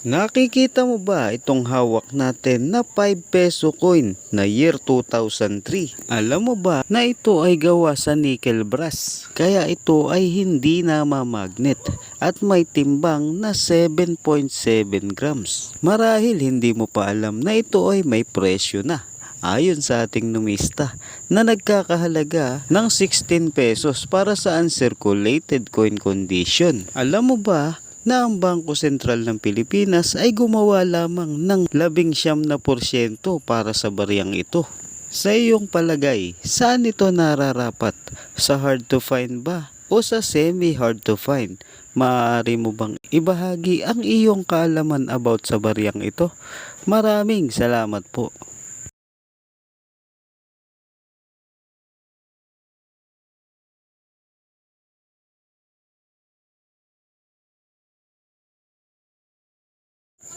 Nakikita mo ba itong hawak natin na 5 peso coin na year 2003? Alam mo ba na ito ay gawa sa nickel brass? Kaya ito ay hindi na mamagnet at may timbang na 7.7 grams. Marahil hindi mo pa alam na ito ay may presyo na ayon sa ating numista na nagkakahalaga ng 16 pesos para sa uncirculated coin condition. Alam mo ba na ang Bangko Sentral ng Pilipinas ay gumawa lamang ng 19% para sa bariyang ito. Sa iyong palagay, saan ito nararapat? Sa hard to find ba? O sa semi hard to find? Maaari mo bang ibahagi ang iyong kaalaman about sa bariyang ito? Maraming salamat po.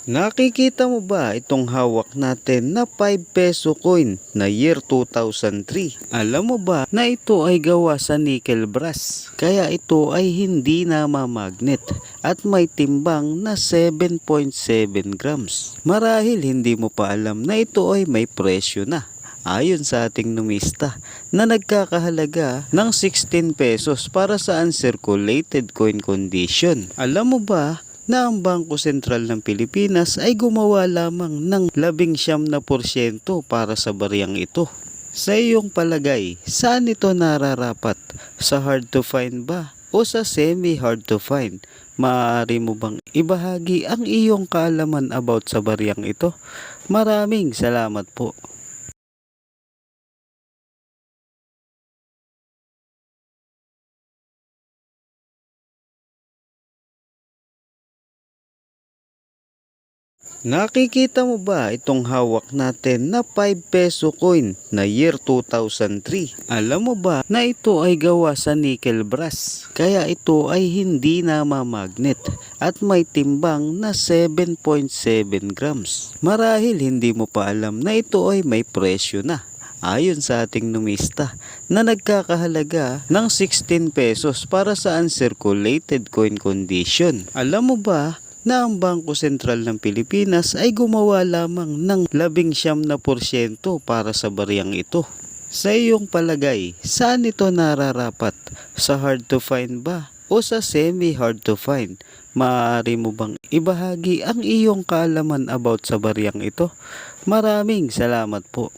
Nakikita mo ba itong hawak natin na 5 peso coin na year 2003? Alam mo ba na ito ay gawa sa nickel brass? Kaya ito ay hindi na mamagnet at may timbang na 7.7 grams. Marahil hindi mo pa alam na ito ay may presyo na ayon sa ating numista na nagkakahalaga ng 16 pesos para sa uncirculated coin condition. Alam mo ba na ang Bangko Sentral ng Pilipinas ay gumawa lamang ng 19% para sa bariyang ito. Sa iyong palagay, saan ito nararapat? Sa hard to find ba? O sa semi hard to find? Maaari mo bang ibahagi ang iyong kaalaman about sa bariyang ito? Maraming salamat po. Nakikita mo ba itong hawak natin na 5 peso coin na year 2003? Alam mo ba na ito ay gawa sa nickel brass? Kaya ito ay hindi na mamagnet at may timbang na 7.7 grams. Marahil hindi mo pa alam na ito ay may presyo na ayon sa ating numista na nagkakahalaga ng 16 pesos para sa uncirculated coin condition. Alam mo ba na ang Bangko Sentral ng Pilipinas ay gumawa lamang ng 19% para sa bariyang ito. Sa iyong palagay, saan ito nararapat? Sa hard to find ba? O sa semi hard to find? Maaari mo bang ibahagi ang iyong kaalaman about sa bariyang ito? Maraming salamat po.